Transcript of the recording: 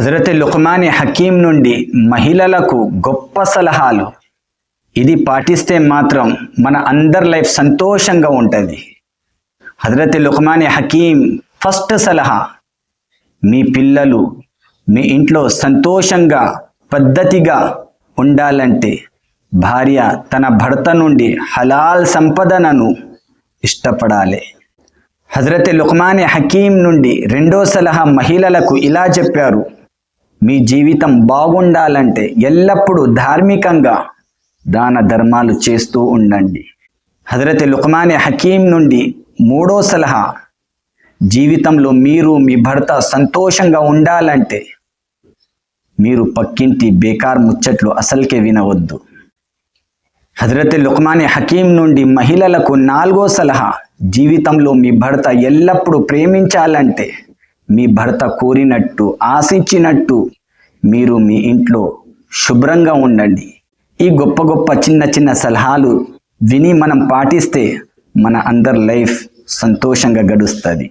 హజరత్ లుక్మాని హకీం నుండి మహిళలకు గొప్ప సలహాలు. ఇది పాటిస్తే మాత్రం మన అందరి లైఫ్ సంతోషంగా ఉంటుంది. హజరత్ లుక్మాని హకీం ఫస్ట్ సలహా మీ పిల్లలు మీ ఇంట్లో సంతోషంగా పద్ధతిగా ఉండాలంటే భార్య తన భర్త నుండి హలాల్ సంపదనను ఇష్టపడాలి. హజరత్ లుక్మాని హకీం నుండి రెండో సలహా మహిళలకు ఇలా చెప్పారు. మీ జీవితం బాగుండాలంటే ఎల్లప్పుడూ ధార్మికంగా దాన ధర్మాలు చేస్తూ ఉండండి. హజరత్ లుక్మాని హకీం నుండి మూడో సలహా జీవితంలో మీరు మీ భర్త సంతోషంగా ఉండాలంటే మీరు పక్కింటి బేకార్ ముచ్చట్లు అసలుకే వినవద్దు. హజరత్ లుక్మాని హకీం నుండి మహిళలకు నాలుగో సలహా జీవితంలో మీ భర్త ఎల్లప్పుడూ ప్రేమించాలంటే మీ భర్త కోరినట్టు ఆశించినట్టు మీరు మీ ఇంట్లో శుభ్రంగా ఉండండి. ఈ గొప్ప గొప్ప చిన్న చిన్న సలహాలు విని మనం పాటిస్తే మన అందరి లైఫ్ సంతోషంగా గడుస్తుంది.